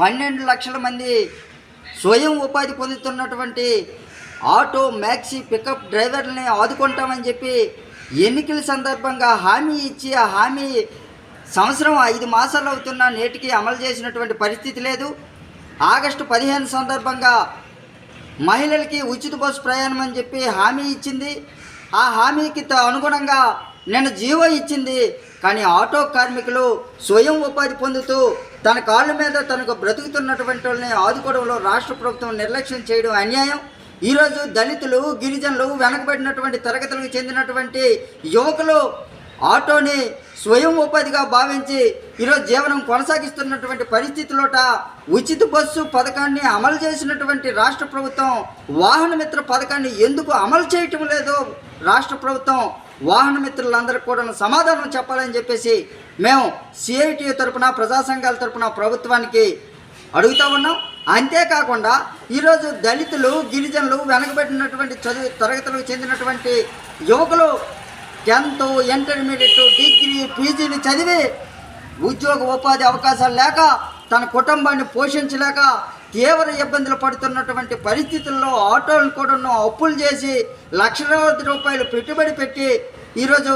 పన్నెండు లక్షల మంది స్వయం ఉపాధి పొందుతున్నటువంటి ఆటో మ్యాక్సీ పికప్ డ్రైవర్లని ఆదుకుంటామని చెప్పి ఎన్నికల సందర్భంగా హామీ ఇచ్చి ఆ హామీ సంవత్సరం ఐదు మాసాలు అవుతున్న నేటికి అమలు చేసినటువంటి పరిస్థితి లేదు. ఆగస్టు పదిహేను సందర్భంగా మహిళలకి ఉచిత బస్సు ప్రయాణం అని చెప్పి హామీ ఇచ్చింది. ఆ హామీకి త- అనుగుణంగా నేను జీవో ఇచ్చింది. కానీ ఆటో కార్మికులు స్వయం ఉపాధి పొందుతూ తన కాళ్ళ మీద తనకు బ్రతుకుతున్నటువంటి వాళ్ళని ఆదుకోవడంలో రాష్ట్ర ప్రభుత్వం నిర్లక్ష్యం చేయడం అన్యాయం. ఈరోజు దళితులు గిరిజనులు వెనకబడినటువంటి తరగతులకు చెందినటువంటి యువకులు ఆటోని స్వయం ఉపాధిగా భావించి ఈరోజు జీవనం కొనసాగిస్తున్నటువంటి పరిస్థితులోట ఉచిత బస్సు పథకాన్ని అమలు చేసినటువంటి రాష్ట్ర ప్రభుత్వం వాహన మిత్ర పథకాన్ని ఎందుకు అమలు చేయటం లేదో రాష్ట్ర ప్రభుత్వం వాహన మిత్రులందరికీ కూడా సమాధానం చెప్పాలని చెప్పేసి మేము సిఐటి తరపున ప్రజా సంఘాల తరపున ప్రభుత్వానికి అడుగుతూ ఉన్నాం. అంతేకాకుండా ఈరోజు దళితులు గిరిజనులు వెనకబడినటువంటి చదువు తరగతులకు చెందినటువంటి యువకులు టెన్త్ ఇంటర్మీడియట్ డిగ్రీ పీజీలు చదివి ఉద్యోగ ఉపాధి అవకాశాలు లేక తన కుటుంబాన్ని పోషించలేక తీవ్ర ఇబ్బందులు పడుతున్నటువంటి పరిస్థితుల్లో ఆటోలు కూడా అప్పులు చేసి లక్షలాది రూపాయలు పెట్టుబడి పెట్టి ఈరోజు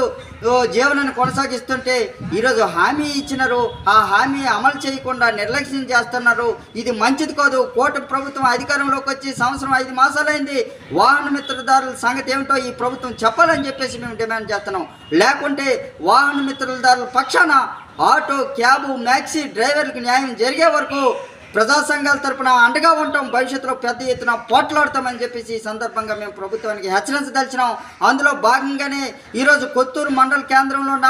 జీవనాన్ని కొనసాగిస్తుంటే ఈరోజు హామీ ఇచ్చినారు. ఆ హామీ అమలు చేయకుండా నిర్లక్ష్యం చేస్తున్నారు. ఇది మంచిది కాదు. కోట ప్రభుత్వం అధికారంలోకి వచ్చి సంవత్సరం ఐదు మాసాలైంది. వాహన మిత్రదారుల సంగతి ఏమిటో ఈ ప్రభుత్వం చెప్పాలని చెప్పేసి మేము డిమాండ్ చేస్తున్నాం. లేకుంటే వాహన మిత్రదారుల పక్షాన ఆటో క్యాబు మ్యాక్సీ డ్రైవర్లకు న్యాయం జరిగే వరకు ప్రజా సంఘాల తరపున అండగా ఉంటాం భవిష్యత్తులో పెద్ద ఎత్తున పోట్లాడతామని చెప్పేసి ఈ సందర్భంగా మేము ప్రభుత్వానికి హెచ్చరించదలిచినాం అందులో భాగంగానే ఈరోజు కొత్తూరు మండల కేంద్రంలో ఉన్న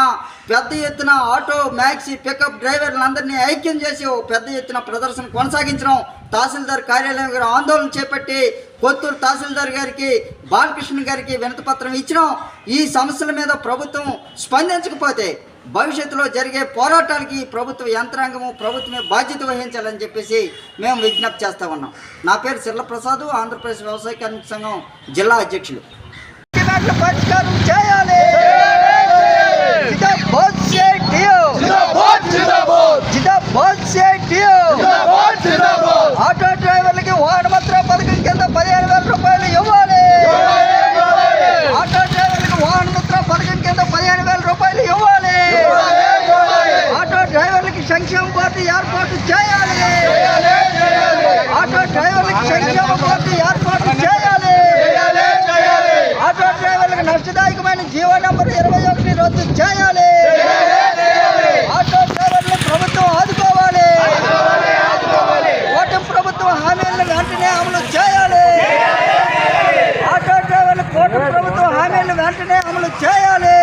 పెద్ద ఎత్తున ఆటో మ్యాక్సీ పికప్ డ్రైవర్లందరినీ ఐక్యం చేసి పెద్ద ఎత్తున ప్రదర్శన కొనసాగించడం తహసీల్దార్ కార్యాలయం గారు ఆందోళన చేపట్టి కొత్తూరు తహసీల్దార్ గారికి బాలకృష్ణ గారికి వినతిపత్రం ఇచ్చినాం. ఈ సమస్యల మీద ప్రభుత్వం స్పందించకపోతే భవిష్యత్తులో జరిగే పోరాటాలకి ప్రభుత్వ యంత్రాంగము ప్రభుత్వమే బాధ్యత వహించాలని చెప్పేసి మేము విజ్ఞప్తి చేస్తా ఉన్నాం. నా పేరు సిర్ల ఆంధ్రప్రదేశ్ వ్యవసాయ కార్మిక సంఘం జిల్లా అధ్యక్షులు. సంక్షేమ పార్టీ ఏర్పాటు చేయాలి. ఆటో డ్రైవర్లకు సంక్షేమ పార్టీ ఏర్పాటు చేయాలి. ఆటో డ్రైవర్లకు నష్టదాయకమైన జీవ నంబర్ ఇరవై ఒకటి రద్దు చేయాలి. ఆటో డ్రైవర్లు ప్రభుత్వం ఆదుకోవాలి. ఓటమి ప్రభుత్వం హామీలను వెంటనే అమలు చేయాలి. ఆటో డ్రైవర్లు కోట ప్రభుత్వం హామీలను వెంటనే అమలు చేయాలి